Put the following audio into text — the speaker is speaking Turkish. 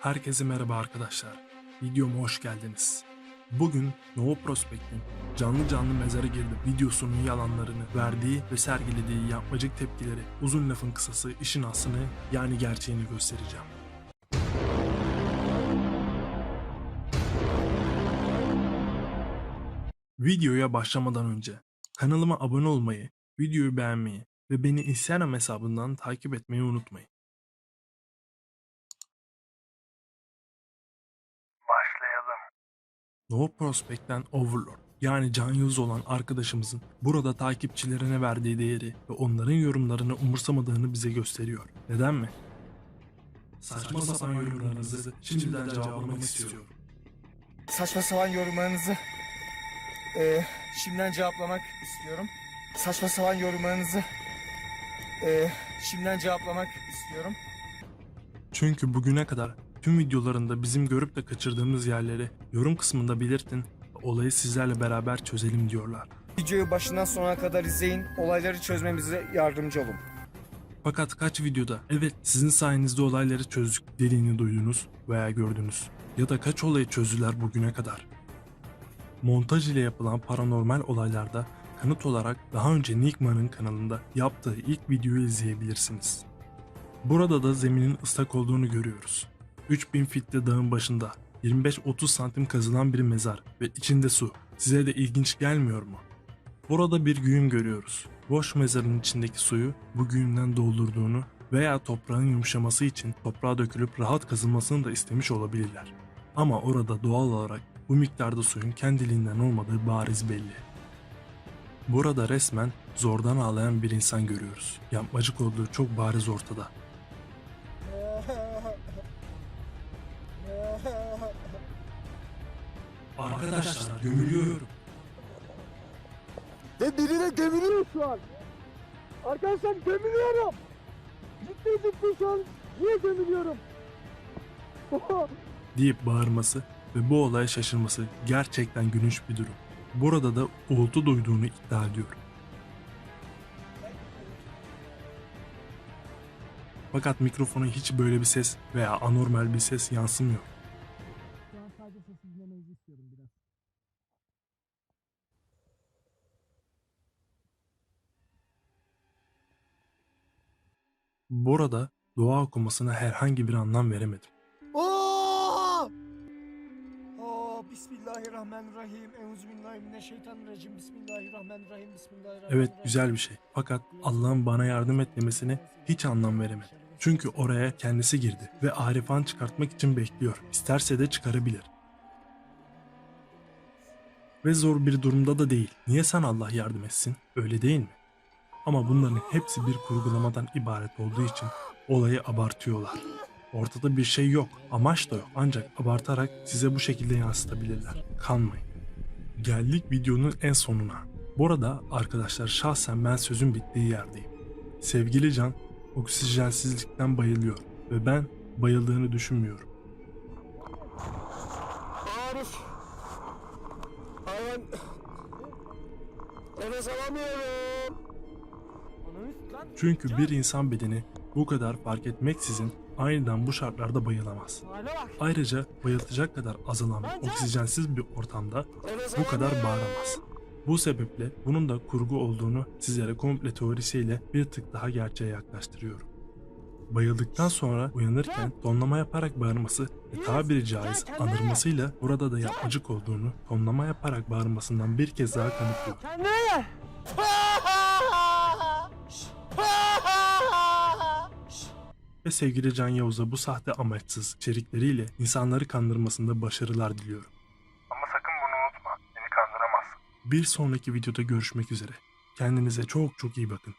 Herkese merhaba arkadaşlar. Videoma hoş geldiniz. Bugün Nova Prospect'in canlı canlı mezara girdi videosunun yalanlarını, verdiği ve sergilediği yapmacık tepkileri, uzun lafın kısası işin aslını yani gerçeğini göstereceğim. Videoya başlamadan önce kanalıma abone olmayı, videoyu beğenmeyi ve beni Instagram hesabından takip etmeyi unutmayın. No Prospect'ten Overlord yani Can Yıldız olan arkadaşımızın burada takipçilerine verdiği değeri ve onların yorumlarını umursamadığını bize gösteriyor. Neden mi? Saçma sapan yorumlarınızı şimdiden cevaplamak istiyorum. Saçma sapan yorumlarınızı eee, şimdiden cevaplamak istiyorum. Saçma sapan yorumlarınızı eee, şimdiden cevaplamak istiyorum. Çünkü bugüne kadar tüm videolarında bizim görüp de kaçırdığımız yerleri yorum kısmında belirtin olayı sizlerle beraber çözelim diyorlar. Videoyu başından sonuna kadar izleyin. Olayları çözmemize yardımcı olun. Fakat kaç videoda evet sizin sayenizde olayları çözdük dediğini duydunuz veya gördünüz. Ya da kaç olayı çözdüler bugüne kadar. Montaj ile yapılan paranormal olaylarda kanıt olarak daha önce Nickman'ın kanalında yaptığı ilk videoyu izleyebilirsiniz. Burada da zeminin ıslak olduğunu görüyoruz. 3000 fitte dağın başında 25-30 santim kazılan bir mezar ve içinde su. Size de ilginç gelmiyor mu? Burada bir güğüm görüyoruz. Boş mezarın içindeki suyu bu güğümden doldurduğunu veya toprağın yumuşaması için toprağa dökülüp rahat kazılmasını da istemiş olabilirler. Ama orada doğal olarak bu miktarda suyun kendiliğinden olmadığı bariz belli. Burada resmen zordan ağlayan bir insan görüyoruz. Yapmacık olduğu çok bariz ortada. Arkadaşlar gömülüyorum. Ve birine gömülüyor şu an. Arkadaşlar gömülüyorum. Ciddi ciddi şu an niye gömülüyorum? deyip bağırması ve bu olaya şaşırması gerçekten gülünç bir durum. Burada da uğultu duyduğunu iddia ediyor. Fakat mikrofona hiç böyle bir ses veya anormal bir ses yansımıyor. Burada dua okumasına herhangi bir anlam veremedim. Bismillahirrahmanirrahim. Euzubillahimineşşeytanirracim. Bismillahirrahmanirrahim. Bismillahirrahmanirrahim. Evet güzel bir şey. Fakat Allah'ın bana yardım et demesine hiç anlam veremedim. Çünkü oraya kendisi girdi ve Arifan çıkartmak için bekliyor. İsterse de çıkarabilir. Ve zor bir durumda da değil. Niye sen Allah yardım etsin? Öyle değil mi? Ama bunların hepsi bir kurgulamadan ibaret olduğu için olayı abartıyorlar. Ortada bir şey yok, amaç da yok. Ancak abartarak size bu şekilde yansıtabilirler. Kanmayın. Geldik videonun en sonuna. Burada arkadaşlar şahsen ben sözün bittiği yerdeyim. Sevgili Can oksijensizlikten bayılıyor ve ben bayıldığını düşünmüyorum. Arif. Hayvan. Nefes alamıyorum. Çünkü bir insan bedeni bu kadar fark etmeksizin aniden bu şartlarda bayılamaz. Ayrıca bayıltacak kadar azalan oksijensiz bir ortamda bu kadar bağıramaz. Bu sebeple bunun da kurgu olduğunu sizlere komple teorisiyle bir tık daha gerçeğe yaklaştırıyorum. Bayıldıktan sonra uyanırken tonlama yaparak bağırması ve tabiri caiz anırmasıyla burada da yapmacık olduğunu tonlama yaparak bağırmasından bir kez daha kanıtlıyor. Ve sevgili Can Yavuz'a bu sahte amaçsız içerikleriyle insanları kandırmasında başarılar diliyorum. Ama sakın bunu unutma. Beni kandıramazsın. Bir sonraki videoda görüşmek üzere. Kendinize çok çok iyi bakın.